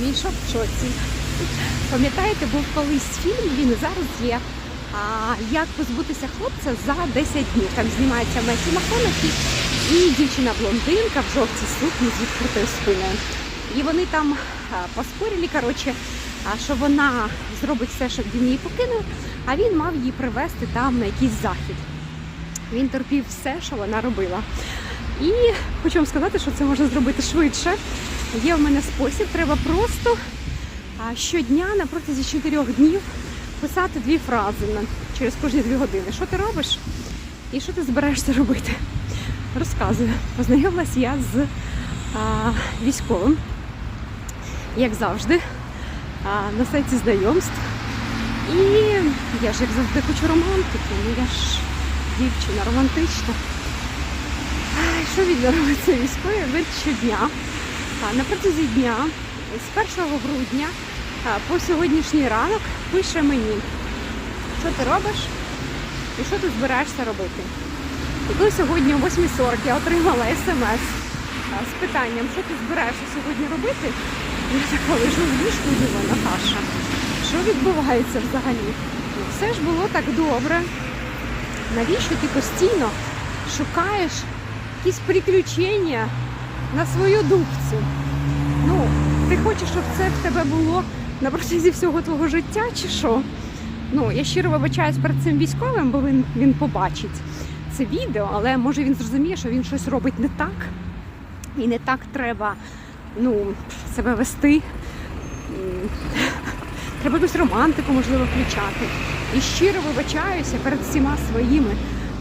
Що в шоці. Пам'ятаєте, був колись фільм, він зараз є. А, як позбутися хлопця за 10 днів. Там знімається Месі Маконахі і дівчина-блондинка в жовтій сукні з відкритою спиною. І вони там поспорили, коротше, що вона зробить все, щоб він її покинув, а він мав її привезти там на якийсь захід. Він терпів все, що вона робила. І хочу вам сказати, що це можна зробити швидше. Є в мене спосіб, треба просто щодня на протязі 4 днів писати дві фрази через кожні дві години. Що ти робиш і що ти збираєшся робити? Розказую. Познайомилась я з а, військовим, як завжди, а, на сайті знайомств. І я ж як завжди хочу романтики, ну я ж дівчина романтична. Що це військовий? Він щодня. На протязі дня з 1 грудня по сьогоднішній ранок пише мені, що ти робиш і що ти збираєшся робити. І коли сьогодні о 8.40 я отримала смс з питанням, що ти збираєшся сьогодні робити, я така лежу в ліжку і думаю, Наташа, що відбувається взагалі? Все ж було так добре. Навіщо ти постійно шукаєш якісь приключення на свою дубцю? Ну, ти хочеш, щоб це в тебе було на протязі всього твого життя, чи що? Ну, я щиро вибачаюсь перед цим військовим, бо він, він побачить це відео, але може він зрозуміє, що він щось робить не так. І не так треба ну, себе вести. Треба якусь романтику, можливо, включати. І щиро вибачаюся перед всіма своїми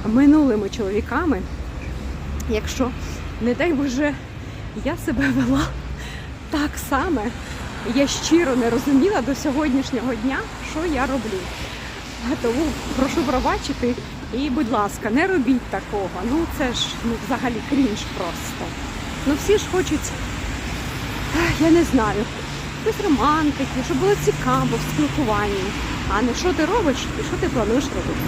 минулими чоловіками, якщо, не дай Боже, я себе вела так само, я щиро не розуміла до сьогоднішнього дня, що я роблю. Тому прошу пробачити і, будь ласка, не робіть такого. Ну це ж ну, взагалі крінж просто. Ну всі ж хочуть, я не знаю, якоїсь романтики, щоб було цікаво в спілкуванні, а не що ти робиш і що ти плануєш робити.